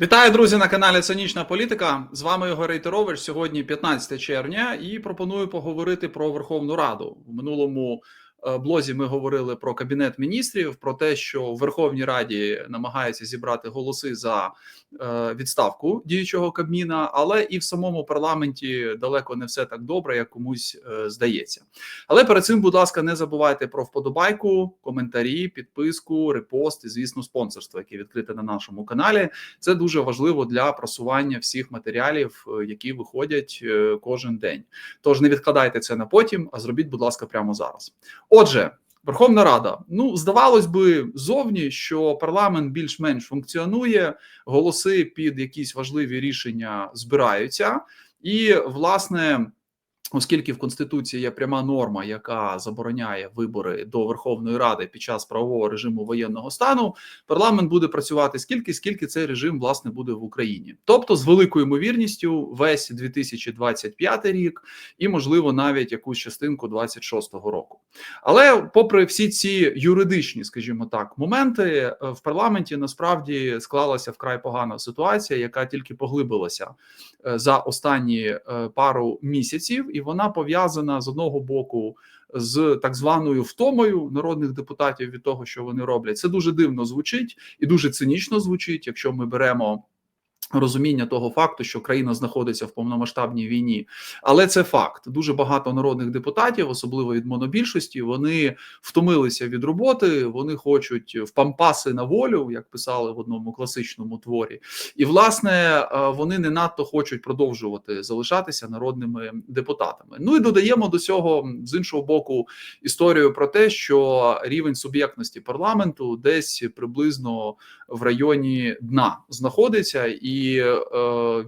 Вітаю, друзі, на каналі Цинічна Політика. З вами Ігор Рейтерович. Сьогодні 15 червня, і пропоную поговорити про Верховну Раду. В минулому блозі ми говорили про кабінет міністрів, про те, що в Верховній Раді намагаються зібрати голоси за е, відставку діючого Кабміна, але і в самому парламенті далеко не все так добре, як комусь е, здається. Але перед цим, будь ласка, не забувайте про вподобайку, коментарі, підписку, репост і, звісно, спонсорство, яке відкрите на нашому каналі. Це дуже важливо для просування всіх матеріалів, е, які виходять е, кожен день. Тож не відкладайте це на потім, а зробіть, будь ласка, прямо зараз. Отже. Верховна Рада, ну здавалось би, зовні, що парламент більш-менш функціонує, голоси під якісь важливі рішення збираються, і власне Оскільки в конституції є пряма норма, яка забороняє вибори до Верховної Ради під час правового режиму воєнного стану, парламент буде працювати скільки, скільки цей режим власне буде в Україні, тобто з великою ймовірністю весь 2025 рік і, можливо, навіть якусь частинку 26-го року. Але, попри всі ці юридичні, скажімо так, моменти е, в парламенті насправді склалася вкрай погана ситуація, яка тільки поглибилася е, за останні е, пару місяців і вона пов'язана з одного боку з так званою втомою народних депутатів від того, що вони роблять. Це дуже дивно звучить і дуже цинічно звучить, якщо ми беремо. Розуміння того факту, що країна знаходиться в повномасштабній війні, але це факт. Дуже багато народних депутатів, особливо від монобільшості, вони втомилися від роботи. Вони хочуть впампаси на волю, як писали в одному класичному творі, і власне е, вони не надто хочуть продовжувати залишатися народними депутатами. Ну і додаємо до цього з іншого боку історію про те, що рівень суб'єктності парламенту десь приблизно в районі дна знаходиться і і е,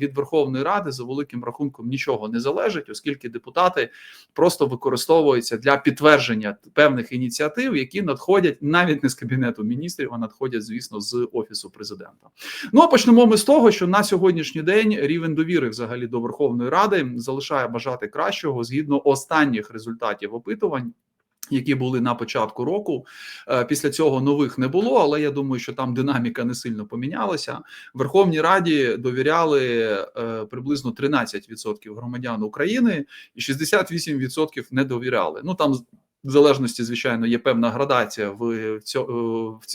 від Верховної Ради за великим рахунком нічого не залежить, оскільки депутати просто використовуються для підтвердження певних ініціатив, які надходять навіть не з кабінету міністрів, а надходять, звісно, з офісу президента. Ну а почнемо ми з того, що на сьогоднішній день рівень довіри взагалі до Верховної Ради залишає бажати кращого згідно останніх результатів опитувань. Які були на початку року, е, після цього нових не було, але я думаю, що там динаміка не сильно помінялася. Верховній Раді довіряли е, приблизно 13% громадян України, і 68% не довіряли. Ну там в залежності, звичайно, є певна градація в цьо,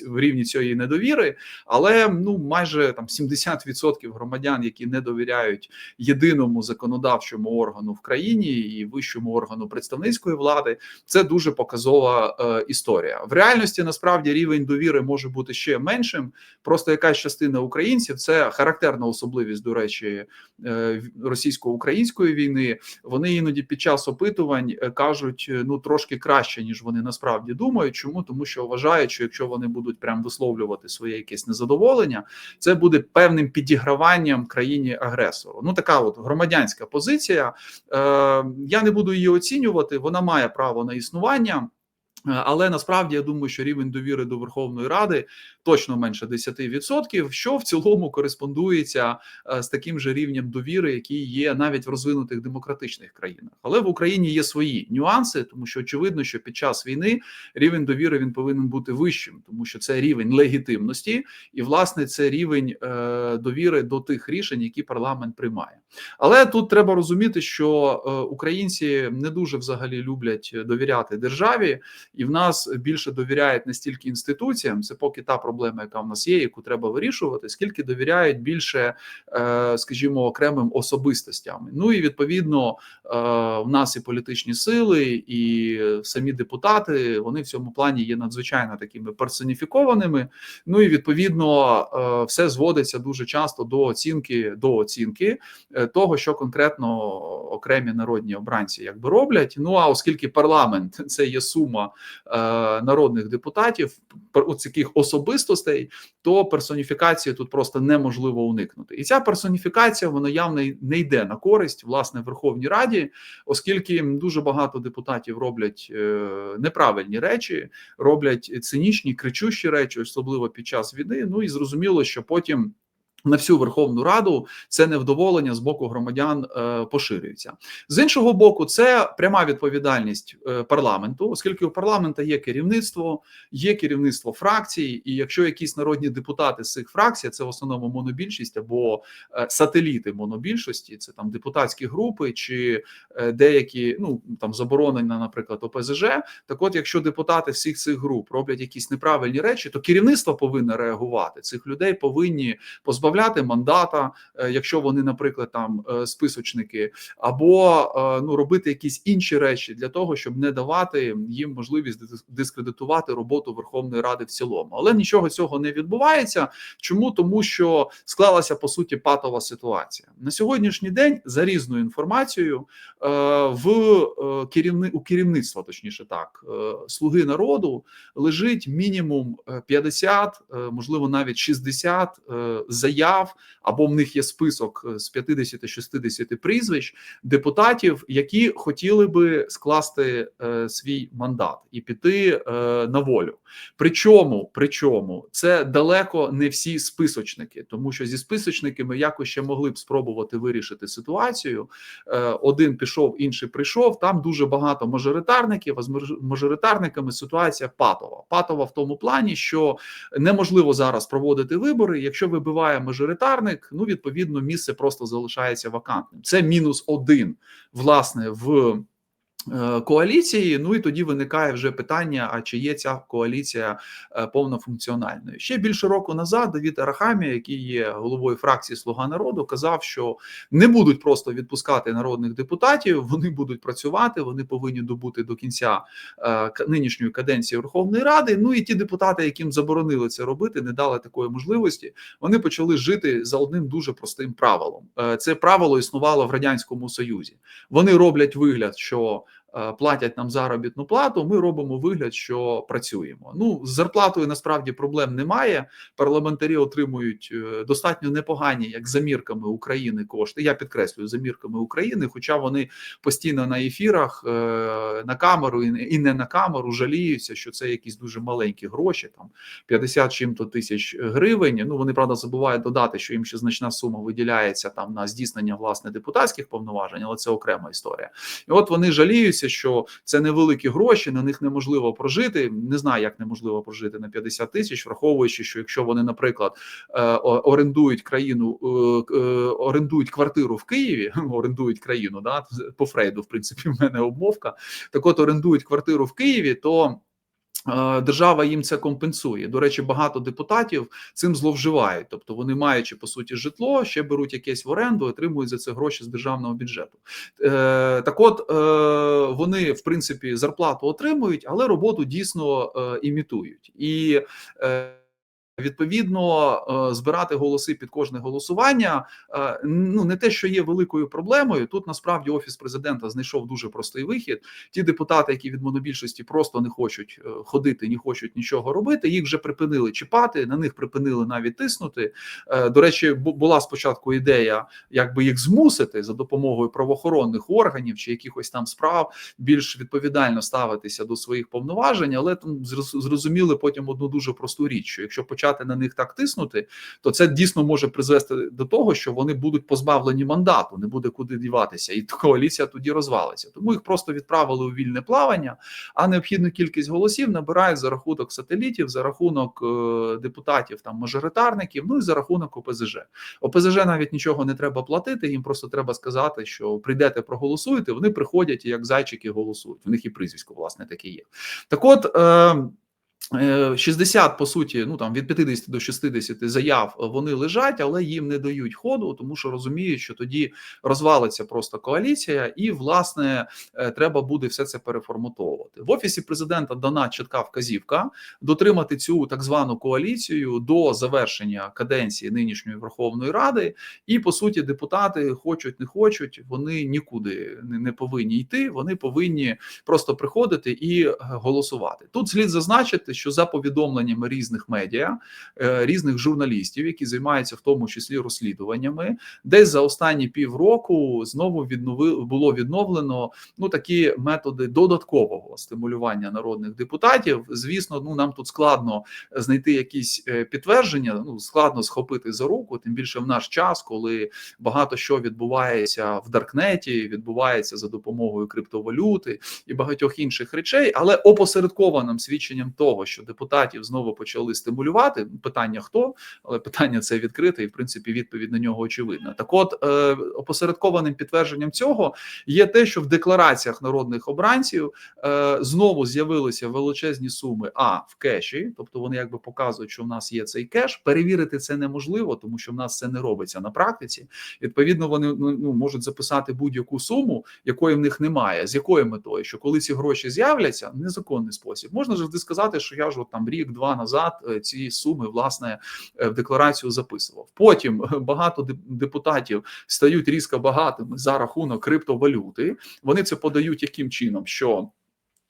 в рівні цієї недовіри, але ну майже там 70% громадян, які не довіряють єдиному законодавчому органу в країні і вищому органу представницької влади, це дуже показова е, історія. В реальності насправді рівень довіри може бути ще меншим. Просто якась частина українців це характерна особливість, до речі, е, російсько-української війни. Вони іноді під час опитувань е, кажуть, ну трошки краще краще ніж вони насправді думають. Чому тому, що вважають, що якщо вони будуть прям висловлювати своє якесь незадоволення, це буде певним підіграванням країні агресору. Ну така от громадянська позиція. Е, Я не буду її оцінювати. Вона має право на існування. Е, але насправді я думаю, що рівень довіри до Верховної Ради точно менше 10%, що в цілому кореспондується е, з таким же рівнем довіри, який є навіть в розвинутих демократичних країнах. Але в Україні є свої нюанси, тому що очевидно, що під час війни рівень довіри він повинен бути вищим, тому що це рівень легітимності, і власне це рівень е, довіри до тих рішень, які парламент приймає. Але тут треба розуміти, що українці не дуже взагалі люблять довіряти державі і в нас більше довіряють не стільки інституціям, це поки та проблема, яка в нас є, яку треба вирішувати, скільки довіряють більше, е, скажімо, окремим особистостям. Ну і відповідно е, в нас і політичні сили, і самі депутати вони в цьому плані є надзвичайно такими персоніфікованими. Ну і відповідно е, все зводиться дуже часто до оцінки до оцінки того, що конкретно окремі народні обранці якби роблять. Ну а оскільки парламент це є сума народних депутатів, таких особистостей, то персоніфікації тут просто неможливо уникнути. І ця персоніфікація вона явно не йде на користь власне Верховній Раді, оскільки дуже багато депутатів роблять е, неправильні речі, роблять цинічні кричущі речі, особливо під час війни. Ну і зрозуміло, що потім. На всю Верховну Раду це невдоволення з боку громадян е, поширюється з іншого боку. Це пряма відповідальність е, парламенту, оскільки у парламента є керівництво, є керівництво фракцій, і якщо якісь народні депутати з цих фракцій, це в основному монобільшість або е, сателіти монобільшості, це там депутатські групи чи деякі ну там заборонена, наприклад, ОПЗЖ. Так, от, якщо депутати всіх цих груп роблять якісь неправильні речі, то керівництво повинно реагувати. Цих людей повинні позбавляти мандата, е, якщо вони, наприклад, там е, списочники, або е, ну робити якісь інші речі для того, щоб не давати їм можливість дискредитувати роботу Верховної Ради в цілому. Але нічого цього не відбувається. Чому тому, що склалася по суті патова ситуація на сьогоднішній день за різною інформацією в керівни у керівництва, точніше так, слуги народу лежить мінімум 50, можливо, навіть 60 заяв заяв, або в них є список е, з 50-60 прізвищ депутатів, які хотіли би скласти е, свій мандат і піти е, на волю. Причому, причому це далеко не всі списочники, тому що зі списочниками якось ще могли б спробувати вирішити ситуацію. Е, один пішов, інший прийшов. Там дуже багато мажоритарників. А з мажоритарниками ситуація патова. Патова в тому плані, що неможливо зараз проводити вибори, якщо вибиває мажоритарник, ну відповідно місце просто залишається вакантним. Це мінус один власне в. Е, коаліції, ну і тоді виникає вже питання: а чи є ця коаліція е, повнофункціональною? Ще більше року назад Давід Арахамія, який є головою фракції Слуга народу, казав, що не будуть просто відпускати народних депутатів, вони будуть працювати, вони повинні добути до кінця е, нинішньої каденції Верховної Ради. Ну і ті депутати, яким заборонили це робити, не дали такої можливості. Вони почали жити за одним дуже простим правилом. Це правило існувало в радянському союзі. Вони роблять вигляд, що платять нам заробітну плату, ми робимо вигляд, що працюємо. Ну з зарплатою насправді проблем немає. Парламентарі отримують е, достатньо непогані, як за мірками України, кошти. Я підкреслюю за мірками України, хоча вони постійно на ефірах е, на камеру і не на камеру жаліються, що це якісь дуже маленькі гроші, там 50 чим-то тисяч гривень. Ну вони правда забувають додати, що їм ще значна сума виділяється там на здійснення власне депутатських повноважень, але це окрема історія. І от вони жаліються здається, що це невеликі гроші, на них неможливо прожити. Не знаю, як неможливо прожити на 50 тисяч, враховуючи, що якщо вони, наприклад, е, орендують країну, е, е, орендують квартиру в Києві, орендують країну, да по Фрейду, в принципі, в мене обмовка. Так, от орендують квартиру в Києві, то держава їм це компенсує. До речі, багато депутатів цим зловживають, тобто вони, маючи по суті житло, ще беруть якесь в оренду, отримують за це гроші з державного бюджету. Е, так, от е, вони в принципі зарплату отримують, але роботу дійсно імітують і. Відповідно, е, збирати голоси під кожне голосування е, ну не те, що є великою проблемою. Тут насправді офіс президента знайшов дуже простий вихід. Ті депутати, які від монобільшості просто не хочуть е, ходити, не хочуть нічого робити. Їх вже припинили чіпати, на них припинили навіть тиснути. До речі, була спочатку ідея, якби їх змусити за допомогою правоохоронних органів чи якихось там справ більш відповідально ставитися до своїх повноважень, але там зрозуміли потім одну дуже просту річ: що якщо почати почати на них так тиснути, то це дійсно може призвести до того, що вони будуть позбавлені мандату, не буде куди діватися, і коаліція тоді розвалиться. Тому їх просто відправили у вільне плавання, а необхідну кількість голосів набирають за рахунок сателітів, за рахунок е, депутатів там мажоритарників, ну і за рахунок ОПЗЖ. ОПЗЖ навіть нічого не треба платити. Їм просто треба сказати, що прийдете, проголосуєте. Вони приходять як зайчики голосують. У них і прізвисько власне таке є. Так, от. Е 60, е, по суті, ну там від 50 до 60 заяв вони лежать, але їм не дають ходу, тому що розуміють, що тоді розвалиться просто коаліція, і власне е, треба буде все це переформатовувати в офісі президента. Дана чітка вказівка дотримати цю так звану коаліцію до завершення каденції нинішньої Верховної Ради, і по суті, депутати хочуть, не хочуть, вони нікуди не повинні йти. Вони повинні просто приходити і голосувати. Тут слід зазначити бачите, що за повідомленнями різних медіа, е, різних журналістів, які займаються в тому числі розслідуваннями, десь за останні півроку знову віднови було відновлено ну такі методи додаткового стимулювання народних депутатів. Звісно, ну нам тут складно знайти якісь е, підтвердження. Ну складно схопити за руку, тим більше в наш час, коли багато що відбувається в Даркнеті, відбувається за допомогою криптовалюти і багатьох інших речей, але опосередкованим свідченням того, що депутатів знову почали стимулювати. Питання хто, але питання це відкрите, і в принципі відповідь на нього очевидна. Так, от е, опосередкованим підтвердженням цього є те, що в деклараціях народних обранців е, знову з'явилися величезні суми а в кеші, тобто вони якби показують, що в нас є цей кеш. Перевірити це неможливо, тому що в нас це не робиться на практиці. Відповідно, вони ну, ну можуть записати будь-яку суму, якої в них немає. З якою метою, що коли ці гроші з'являться, незаконний спосіб можна завжди сказати, я ж от там рік-два назад е, ці суми власне е, в декларацію записував. Потім е, багато депутатів стають різко багатими за рахунок криптовалюти. Вони це подають яким чином, що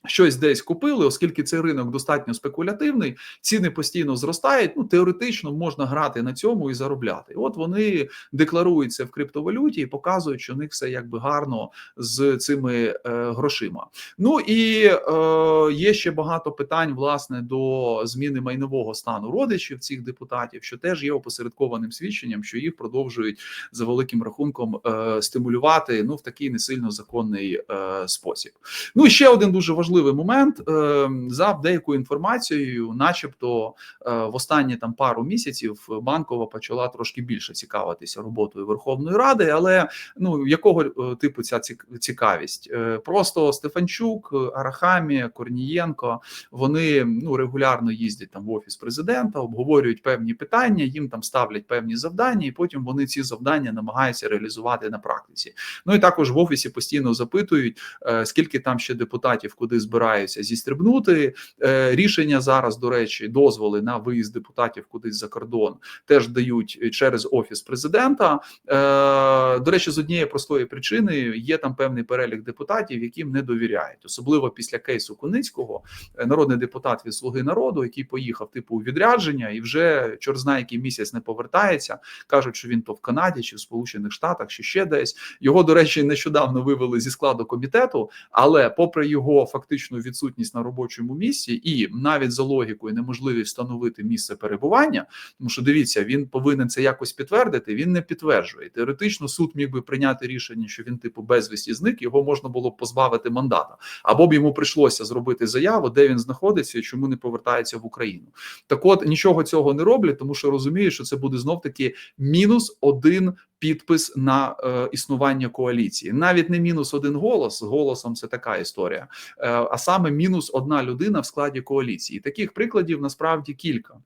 щось десь купили, оскільки цей ринок достатньо спекулятивний, ціни постійно зростають. Ну теоретично можна грати на цьому і заробляти. От вони декларуються в криптовалюті і показують, що у них все якби гарно з цими е, грошима. Ну і е, є ще багато питань власне до зміни майнового стану родичів цих депутатів, що теж є опосередкованим свідченням, що їх продовжують за великим рахунком е, стимулювати ну в такий не сильно законний е, спосіб. Ну і ще один дуже важливий момент е, за деякою інформацією, начебто, е, в останні там пару місяців банкова почала трошки більше цікавитися роботою Верховної Ради, але ну якого е, типу ця цікавість? Е, Просто Стефанчук, Арахамія, Корнієнко вони ну регулярно їздять там в офіс президента, обговорюють певні питання, їм там ставлять певні завдання, і потім вони ці завдання намагаються реалізувати на практиці. Ну і також в офісі постійно запитують, скільки там ще депутатів куди збираються зістрибнути. Е, Рішення зараз, до речі, дозволи на виїзд депутатів кудись за кордон теж дають через офіс президента. Е, До речі, з однієї простої причини є там певний перелік депутатів, яким не довіряють, особливо після кейсу Куницького, е, народний депутат від Слуги народу, який поїхав типу у відрядження, і вже чор знає, який місяць не повертається. кажуть, що він то в Канаді чи в Сполучених Штатах, чи ще десь. Його, до речі, нещодавно вивели зі складу комітету, але попри його фактичну відсутність на робочому місці, і навіть за логікою неможливість встановити місце перебування, тому що дивіться, він повинен це якось підтвердити. Він не підтверджує. Теоретично суд міг би прийняти рішення, що він типу безвісті зник, його можна було б позбавити мандата, або б йому прийшлося зробити заяву, де він знаходиться і чому не повертається в Україну. Так, от нічого цього не роблять, тому що розуміють, що це буде знов таки мінус один підпис на е, існування коаліції. Навіть не мінус один голос. Голосом це така історія, е, а саме мінус одна людина в складі коаліції. Таких прикладів насправді кілька.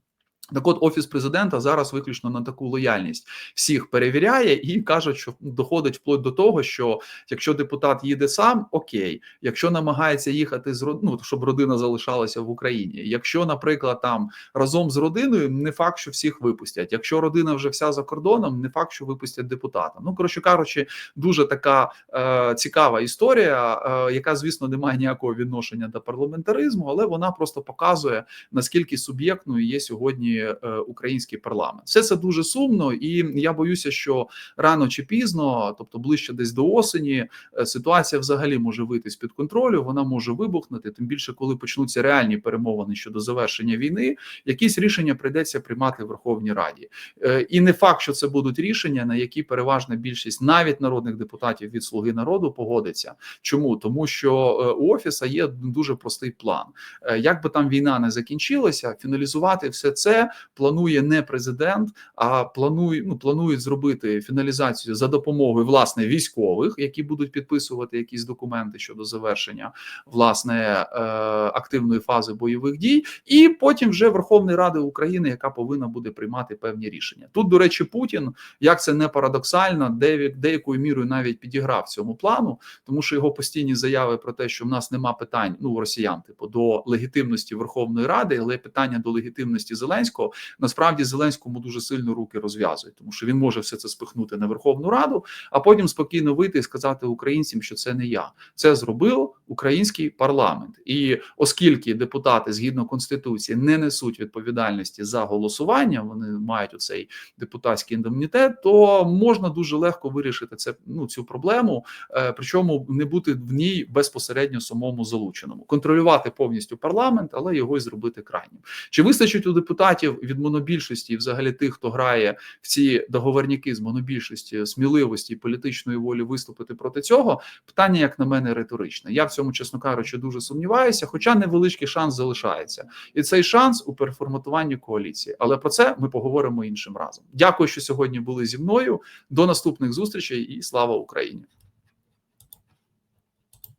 Так от офіс президента зараз виключно на таку лояльність всіх перевіряє і кажуть, що доходить вплоть до того, що якщо депутат їде сам, окей, якщо намагається їхати з ну, щоб родина залишалася в Україні. Якщо, наприклад, там разом з родиною, не факт, що всіх випустять. Якщо родина вже вся за кордоном, не факт, що випустять депутата. Ну коротше кажучи, дуже така е, цікава історія, е, яка, звісно, не має ніякого відношення до парламентаризму, але вона просто показує наскільки суб'єктною є сьогодні е, український парламент. Все це дуже сумно, і я боюся, що рано чи пізно, тобто ближче десь до осені, е, ситуація взагалі може вийти з під контролю. Вона може вибухнути. Тим більше, коли почнуться реальні перемовини щодо завершення війни, якісь рішення прийдеться приймати в Верховній Раді. Е, І не факт, що це будуть рішення, на які переважна більшість навіть народних депутатів від Слуги народу погодиться. Чому тому, що у офіса є дуже простий план. Як би там війна не закінчилася, фіналізувати все це планує не президент, а планує ну планують зробити фіналізацію за допомогою власне військових, які будуть підписувати якісь документи щодо завершення власне е, активної фази бойових дій, і потім вже Верховної Ради України, яка повинна буде приймати певні рішення. Тут, до речі, Путін, як це не парадоксально, деякою мірою навіть підіграв цьому плану, тому що його постійні заяви про те, що в нас нема питань, ну росіян, типу до легітимності Верховної Ради, але питання до легітимності Зеленського насправді Зеленському дуже сильно руки розв'язують, тому що він може все це спихнути на Верховну Раду, а потім спокійно вийти і сказати українцям, що це не я. Це зробив український парламент. І оскільки депутати згідно конституції не несуть відповідальності за голосування, вони мають оцей депутатський індемнітет, то можна дуже легко вирішити це ну цю проблему, е, причому не бути в ній безпосередньо самому залученому, контролювати повністю парламент, але його й зробити крайнім. Чи вистачить у депутатів від монобільшості, взагалі тих, хто грає в ці договорняки з монобільшості, сміливості і політичної волі виступити проти цього? Питання, як на мене, риторичне. Я в цьому, чесно кажучи, дуже сумніваюся, хоча невеличкий шанс залишається, і цей шанс у переформатуванні коаліції. Але про це ми поговоримо іншим разом. Дякую, що сьогодні були зі мною. До наступних зустрічей і слава Україні.